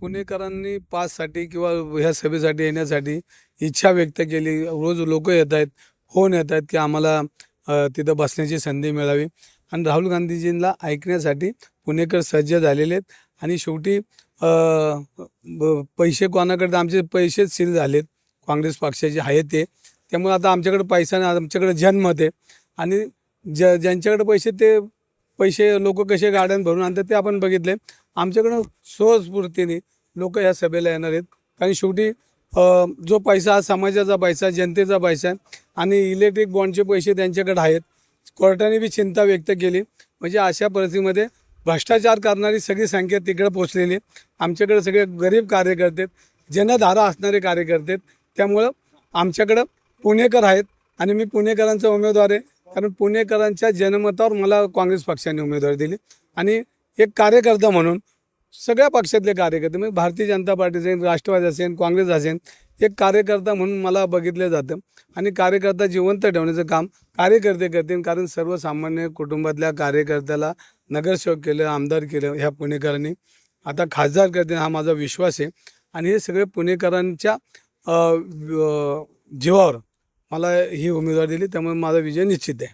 पुणेकरांनी पाससाठी किंवा ह्या सभेसाठी येण्यासाठी इच्छा व्यक्त केली. रोज लोक येत आहेत फोन येत आहेत की आम्हाला तिथं बसण्याची संधी मिळावी. आणि राहुल गांधीजींना ऐकण्यासाठी पुणेकर सज्ज झालेले आहेत. आणि शेवटी ब- पैसे कोणाकडे आमचे पैसेच सील झालेत. काँग्रेस पक्षाचे आहेत ते. त्यामुळे आता आमच्याकडे पैसा नाही आमच्याकडे जन्मत आहे. आणि ज ज्यांच्याकडे पैसे ते पैसे लोक कसे गाड्यान भरून आणतात ते आपण बघितले. आमच्याकडं स्वस्फूर्तीने लोक या सभेला येणार आहेत. कारण शेवटी जो पैसा हा समाजाचा पैसा जनतेचा पैसा आहे आणि इलेक्ट्रिक बॉन्डचे पैसे त्यांच्याकडे आहेत. कोर्टाने बी चिंता व्यक्त केली. म्हणजे अशा परिस्थितीमध्ये भ्रष्टाचार करणारी सगळी संख्या तिकडे पोचलेली आमच्याकडे सगळे गरीब कार्यकर्ते जनधारा असणारे कार्यकर्ते आहेत. त्यामुळं आमच्याकडं पुणेकर आहेत आणि मी पुणेकरांचा उमेदवार आहे. कारण पुणेकरांच्या जनमतावर मला काँग्रेस पक्षाने उमेदवारी दिली. आणि एक कार्यकर्ता म्हणून सगळ्या पक्षातले कार्यकर्ते म्हणजे भारतीय जनता पार्टी असेल राष्ट्रवादी असेल काँग्रेस असेल एक कार्यकर्ता म्हणून मला बघितलं जातं. आणि कार्यकर्ता जिवंत ठेवण्याचं काम कार्यकर्ते करतील कारण सर्वसामान्य कुटुंबातल्या कार्यकर्त्याला नगरसेवक केलं आमदार केलं ह्या पुणेकरांनी. आता खासदार करतील हा माझा विश्वास आहे. आणि हे सगळे पुणेकरांच्या जीवावर मला ही उमेदवारी दिली त्यामुळे माझा विजय निश्चित आहे.